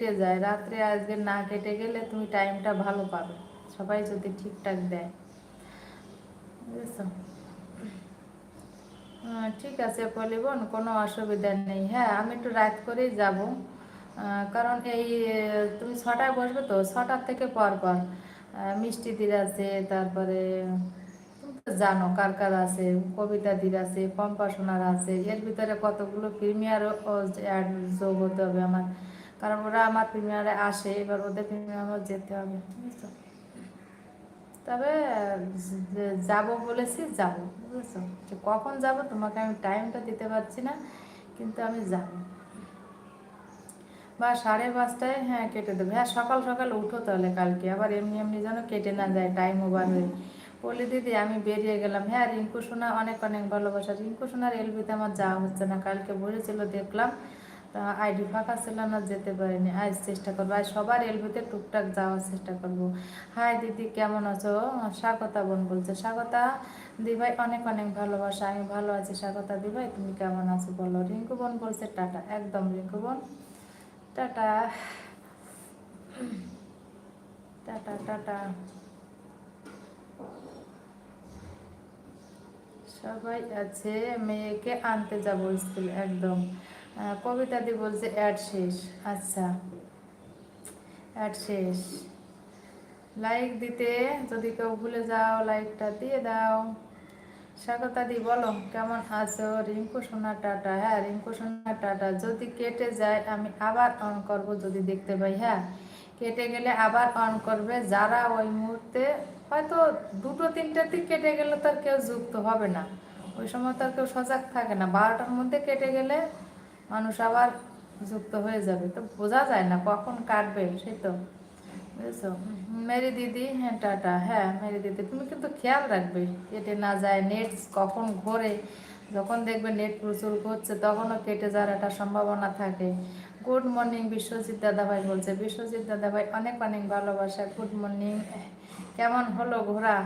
কেটে যায় রাত্রে আজকে না কেটে গেলে তুমি টাইমটা ভালো পাবে। সবাই যদি ঠিকঠাক দেয়। বুঝেছ? ঠিক আছে পলিবন কোনো অসুবিধা নেই। হ্যাঁ আমি একটু রাত করেই যাব। কারণ এই তুমি ছটায় বসবে তো? ছটার থেকে পর পর। আহ, মিষ্টি দির আছে তারপরে তুমি তো জানো কার কার আছে কবিতা দির আছে পম্পা সোনার আছে। এর ভিতরে কতগুলো প্রিমিয়ার যোগ হতে হবে আমার। কারণ ওরা আমার প্রিমিয়ারে আসে, এবার ওদের প্রিমিয়ারও যেতে হবে তবে যাব বলেছি, যাব, বুঝেছ? যে কখন যাব তোমাকে আমি টাইমটা দিতে পারছি না, কিন্তু আমি যাব। বা সাড়ে পাঁচটায় হ্যাঁ কেটে দেবে। হ্যাঁ সকাল সকাল উঠো তাহলে কালকে। আবার এমনি এমনি যেন কেটে না যায় টাইম ওভার হয়ে। বলি দিদি, আমি বেরিয়ে গেলাম। হ্যাঁ রিঙ্কু সোনা অনেক অনেক ভালোবাসা। রিঙ্কু সোনার এলবিতে আমার যাওয়া হচ্ছে না। কালকে বলেছিল দেখলাম। তা আইডি ফাঁকা ছিল না যেতে পারিনি। আজ চেষ্টা করব। আজ সবার এলবিতে টুকটাক যাওয়ার চেষ্টা করব। হাই দিদি, কেমন আছো? স্বাগতা বোন বলছে। স্বাগতা দিভাই, অনেক অনেক ভালোবাসা। আমি ভালো আছি। স্বাগতা দিভাই, তুমি কেমন আছো বলো? রিঙ্কু বোন বলছে, টাটা। একদম রিঙ্কু বোন। টাটা। Tata tata. সবাই আছে, মেয়েকে আনতে যাব স্কুল। একদম। কবিতা দি বলছে, অ্যাড শেষ। আচ্ছা অ্যাড শেষ। লাইক দিতে যদি কেউ ভুলে যাও লাইকটা দিয়ে দাও। স্বাগতা দি, বলো, কেমন আছো? রিঙ্কু, সোনা, টাটা। হ্যাঁ রিঙ্কু, সোনা, টাটা। যদি কেটে যায়, আমি আবার অন করব যদি দেখতে পাই। হ্যাঁ কেটে গেলে আবার অন করবে। যারা ওই মুহূর্তে হয়তো দুটো তিনটার দিক কেটে গেলে তো কেউ যুক্ত হবে না। ওই সময় তো আর কেউ সজাগ থাকে না। বারোটার মধ্যে কেটে গেলে মানুষ আবার যুক্ত হয়ে যাবে। তো বোঝা যায় না কখন কাটবে, সেই তো। বুঝেছ? মেরি দিদি হ্যাঁ টাটা। হ্যাঁ মেরি দিদি, তুমি কিন্তু খেয়াল রাখবে, কেটে না যায় নেট কখন ঘোরে। যখন দেখবে নেট প্রচুর ঘুরছে, তখনও কেটে যাওয়ার একটা সম্ভাবনা থাকে। গুড মর্নিং বিশ্বজিৎ দাদাভাই বলছে, বিশ্বজিৎ দাদাভাই, অনেক অনেক ভালোবাসা। গুড মর্নিং কেমন হলো ঘোরা?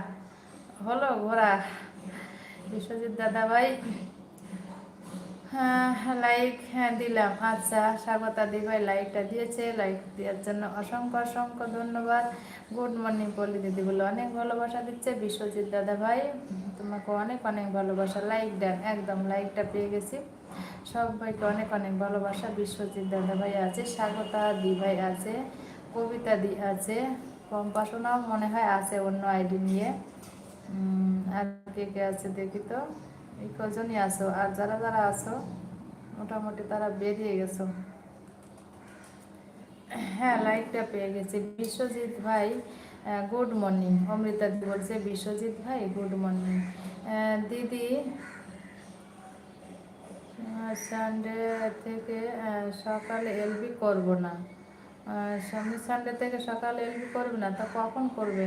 হলো ঘোরা? বিশ্বজিৎ দাদাভাই লাইক হ্যাঁ দিলাম। আচ্ছা স্বাগতা দিভাই লাইকটা দিয়েছে। লাইক দেওয়ার জন্য অসংখ্য অসংখ্য ধন্যবাদ। গুড মর্নিং পল্লী দিদি বলে অনেক ভালোবাসা দিচ্ছে। বিশ্বজিৎ দাদা ভাই, তোমাকে অনেক অনেক ভালোবাসা। লাইক দেন, একদম লাইকটা পেয়ে গেছি। সবাইকে অনেক অনেক ভালোবাসা। বিশ্বজিৎ দাদা ভাই আছে, স্বাগতা দি ভাই আছে, কবিতা দি আছে। কম্পাসনাও মনে হয় আছে অন্য আইডি নিয়ে। আর কে কে আছে দেখি তো? এই কজনই আসো আর যারা যারা আসো মোটামুটি তারা বেরিয়ে গেছো। হ্যাঁ লাইকটা পেয়ে গেছি। বিশ্বজিৎ ভাই গুড মর্নিং অমৃতা দি বলছে বিশ্বজিৎ ভাই গুড মর্নিং দিদি সানডে থেকে সকালে এলবি করব না। আহ, সামনের সানডে থেকে সকালে এলবি করবে না তা কখন করবে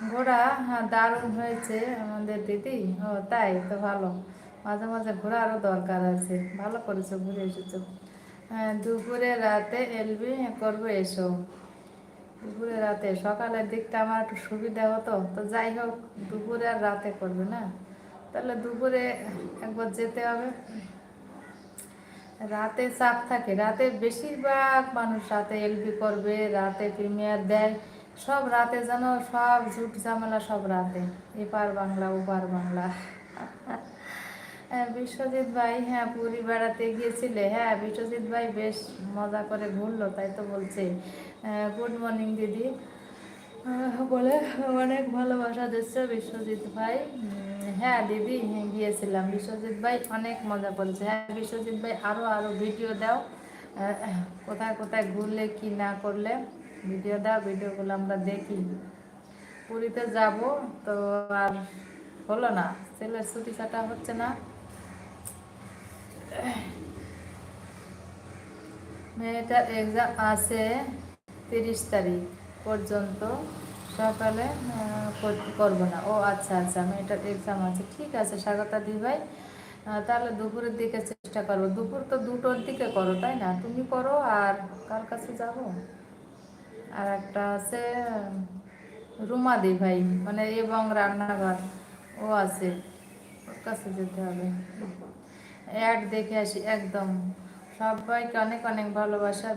ঘোড়া হ্যাঁ দারুণ হয়েছে আমাদের দিদি। ও, তাই তো ভালো। মাঝে মাঝে ঘোরারও দরকার আছে। ভালো করেছ, ঘুরে এসেছ। হ্যাঁ দুপুরে রাতে এলবি করব, এসো। দুপুরে রাতে, সকালের দিকটা আমার একটু সুবিধা হতো। তো যাই হোক, দুপুরে আর রাতে করবে, না? তাহলে দুপুরে একবার যেতে হবে। রাতে চাপ থাকে। রাতে বেশিরভাগ মানুষ রাতে এলবি করবে, রাতে প্রিমিয়ার দেয়। সব রাতে যেন সব ঝুট ঝামেলা সব রাতে। এপার বাংলা ওপার বাংলা। হ্যাঁ, বিশ্বজিৎ ভাই হ্যাঁ পুরী বেড়াতে গিয়েছিলে। হ্যাঁ বিশ্বজিৎ ভাই বেশ মজা করে ঘুরলো তাই তো বলছে। গুড মর্নিং দিদি। বলে অনেক ভালোবাসা দিচ্ছে বিশ্বজিৎ ভাই। হ্যাঁ দিদি হ্যাঁ গিয়েছিলাম। বিশ্বজিৎ ভাই অনেক মজা করেছে। হ্যাঁ বিশ্বজিৎ ভাই আরও আরও ভিডিও দাও। কোথায় কোথায় ঘুরলে কি না করলে। ভিডিও দাও, ভিডিওগুলো আমরা দেখি। পুরীতে যাব তো আর হলো না, ছেলের ছুটি ছাটা হচ্ছে না। মেয়েটার এক্সাম আছে তিরিশ তারিখ পর্যন্ত। সকালে করব না। ও আচ্ছা আচ্ছা মেয়েটার এক্সাম আছে। ঠিক আছে, স্বাগতা দি ভাই। তাহলে দুপুরের দিকে চেষ্টা করব। দুপুর তো দুটোর দিকে করো, তাই না? তুমি করো আর কার কাছে যাব? আর একটা আছে, রুমাদি ভাই মানে এবং রান্নাঘর, ও আছে, ওর কাছে যেতে হবে। অ্যাড দেখে আসি, একদম। সবাইকে অনেক অনেক ভালোবাসা।